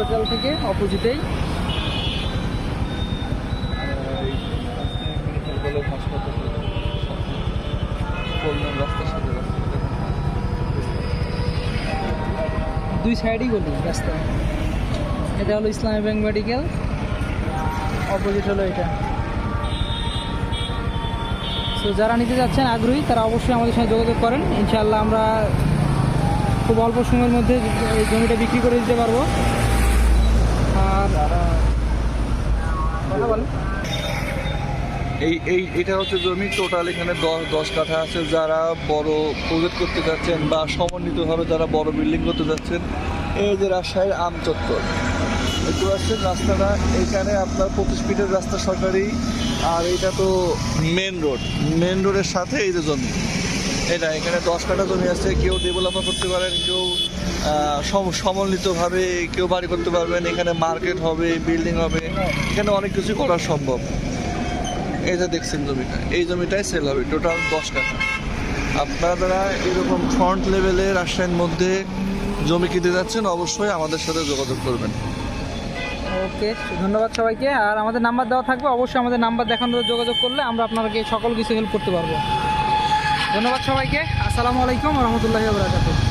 Hospital থেকে, অপোজিটেই। দুই সাইডই গলি রাস্তা। এটা হলো ইসলামী ব্যাংক মেডিকেল। অপোজিট হলো এটা। তো যারা নিতে যাচ্ছেন আগ্রহী, তারা অবশ্যই আমাদের সঙ্গে যোগাযোগ করেন। ইনশাআল্লাহ আমরা খুব অল্প সময়ের মধ্যে এই জমিটা বিক্রি করে দিতে পারব। এই এই, এটা হচ্ছে জমি টোটাল এখানে দশ দশ কাঠা আছে। যারা বড় প্রজেক্ট করতে যাচ্ছেন বা সমন্বিতভাবে যারা বড় বিল্ডিং করতে যাচ্ছেন, এই যে রাজশাহীর আম চত্বর। পাচ্ছেন রাস্তাটা, এখানে আপনার পঁচিশ ফিটের রাস্তা সরকারি, আর এটা তো মেন রোড মেন রোডের সাথে এই যে জমি। এটা, এখানে দশ কাঠা জমি আছে, কেউ ডেভেলপমেন্ট করতে পারেন, কেউ সম- সমন্বিতভাবে কেউ বাড়ি করতে পারবেন, এখানে মার্কেট হবে বিল্ডিং হবে, এখানে অনেক কিছু করা সম্ভব। এই যে দেখছেন জমিটা, এই জমিটাই সেল হবে টোটাল দশ কাঠা। আপনারা এরকম ফ্রন্ট লেভেলে রাজশাহীর মধ্যে জমি কিনতে যাচ্ছেন, অবশ্যই আমাদের সাথে যোগাযোগ করবেন। ওকে, ধন্যবাদ সবাইকে। আর আমাদের নাম্বার দেওয়া থাকবে, অবশ্যই আমাদের নাম্বার দেখানোর যোগাযোগ করলে আমরা আপনাকে সকল কিছু হেল্প করতে পারব। ধন্যবাদ সবাইকে, আসসালামু আলাইকুম রহমতুল্লাহি বারাকাতুহ।